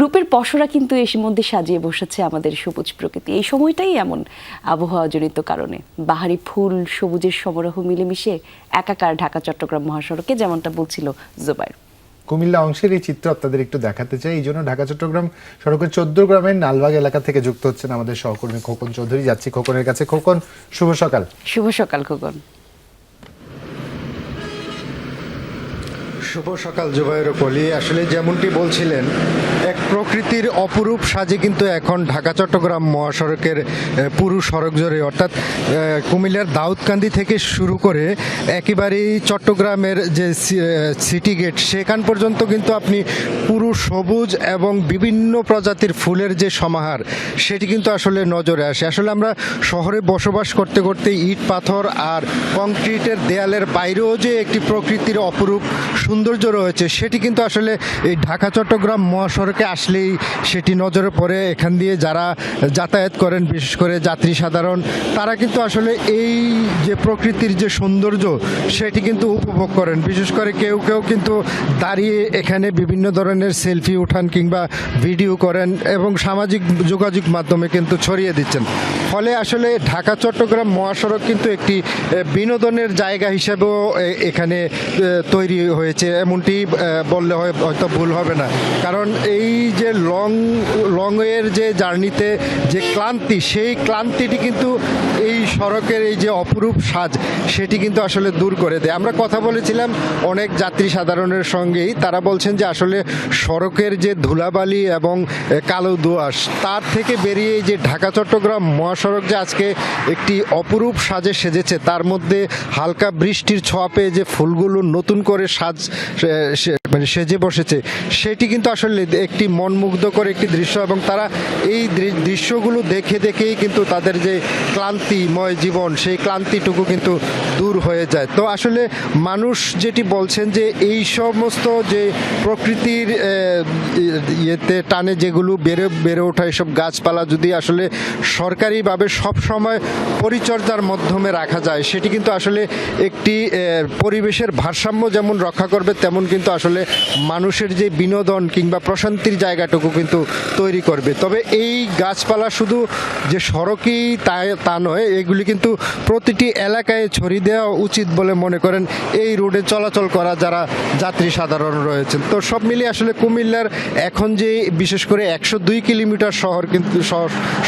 রূপের পসরা কিন্তু এর মধ্যে সাজিয়ে বসেছে আমাদের সবুজ প্রকৃতি। এই সময়টাই এমন আবহাওয়াজনিত কারণে। বাহারি ফুল সবুজের সমারোহ মিলেমিশে একাকার ঢাকা চট্টগ্রাম মহাসড়কে যেমনটা বলছিল জোবাইর। কুমিল্লা অংশের এই চিত্র আপনাদের একটু দেখাতে চাই। এই জন্য ঢাকা চট্টগ্রাম সড়কের চোদ্দ গ্রামের নালবাগ এলাকা থেকে যুক্ত হচ্ছেন আমাদের সহকর্মী খোকন চৌধুরী। যাচ্ছি খোকনের কাছে। খোকন শুভ সকাল। শুভ সকাল খোকন। শুভ সকাল জুবাইর কলি আসলে যেমনটি বলছিলেন, এক প্রকৃতির অপরূপ সাজে কিন্তু এখন ঢাকা, চট্টগ্রাম মহাসড়কের পুরু সড়ক জুড়ে। অর্থাৎ কুমিল্লার দাউদকান্দি থেকে শুরু করে একেবারেই চট্টগ্রামের যে সিটি গেট, সেখান পর্যন্ত কিন্তু আপনি পুরু সবুজ এবং বিভিন্ন প্রজাতির ফুলের যে সমাহার, সেটি কিন্তু আসলে নজরে আসে। আসলে আমরা শহরে বসবাস করতে করতে ইট পাথর আর কংক্রিটের দেয়ালের বাইরেও যে একটি প্রকৃতির অপরূপ সৌন্দর্য রয়েছে, সেটি কিন্তু আসলে এই ঢাকা, চট্টগ্রাম মহাসড়কে আসলেই সেটি নজরে পড়ে। এখান দিয়ে যারা যাতায়াত করেন, বিশেষ করে যাত্রী সাধারণ, তারা কিন্তু আসলে এই যে প্রকৃতির যে সৌন্দর্য, সেটি কিন্তু উপভোগ করেন। বিশেষ করে কেউ কেউ কিন্তু দাঁড়িয়ে এখানে বিভিন্ন ধরনের সেলফি উঠান কিংবা ভিডিও করেন এবং সামাজিক যোগাযোগ মাধ্যমে কিন্তু ছড়িয়ে দিচ্ছেন। ফলে আসলে ঢাকা, চট্টগ্রাম মহাসড়ক কিন্তু একটি বিনোদনের জায়গা হিসেবেও এখানে তৈরি হয়েছে। এমনটি বললে হয়- হয়তো ভুল হবে না। কারণ এই যে লং, লংয়ের যে জার্নিতে যে ক্লান্তি, সেই ক্লান্তিটি কিন্তু এই সড়কের এই যে অপরূপ সাজ, সেটি কিন্তু আসলে দূর করে দেয়। আমরা কথা বলেছিলাম অনেক যাত্রী সাধারণের সঙ্গেই। তারা বলছেন যে আসলে সড়কের যে ধুলাবালি এবং কালো দোআঁশ তার থেকে বেরিয়ে যে ঢাকা, চট্টগ্রাম মহাসড়ক যে আজকে একটি অপরূপ সাজে সেজেছে। তার মধ্যে হালকা বৃষ্টির ছোঁয়া পেয়ে যে ফুলগুলো নতুন করে সাজ মানে সেজে বসেছে, সেটি কিন্তু আসলে একটি মনমুগ্ধকর একটি দৃশ্য এবং তারা এই দৃশ্যগুলো দেখে দেখেই কিন্তু তাদের যে ক্লান্তিময় জীবন, সেই ক্লান্তিটুকু কিন্তু দূর হয়ে যায়। তো আসলে মানুষ যেটি বলছেন যে এই সমস্ত যে প্রকৃতির ইয়েতে টানে যেগুলো বেড়ে বেড়ে ওঠা এসব গাছপালা যদি আসলে সরকারিভাবে সব সময় পরিচর্যার মাধ্যমে রাখা যায়। সেটি কিন্তু আসলে একটি পরিবেশের ভারসাম্য যেমন রক্ষা করবে, তেমন কিন্তু আসলে মানুষের যে বিনোদন কিংবা প্রশান্তির জায়গাটুকু কিন্তু তৈরি করবে। তবে এই গাছপালা শুধু যে সড়কেই তা তা নয়, এগুলি কিন্তু প্রতিটি এলাকায় ছড়িয়ে দেওয়া উচিত বলে মনে করেন এই রোডে চলাচল করা যারা যাত্রী সাধারণ রয়েছেন। তো সব মিলিয়ে আসলে কুমিল্লার এখন যে, বিশেষ করে একশো দুই কিলোমিটার শহর কিন্তু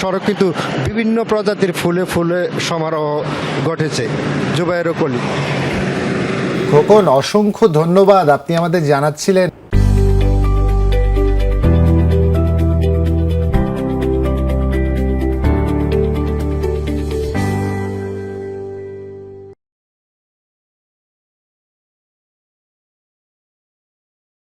সড়ক কিন্তু বিভিন্ন প্রজাতির ফুলে ফুলে সমারোহ ঘটেছে। জুবাইর কলি। খোকন অসংখ্য ধন্যবাদ। আপনি আমাদের জানাচ্ছিলেন।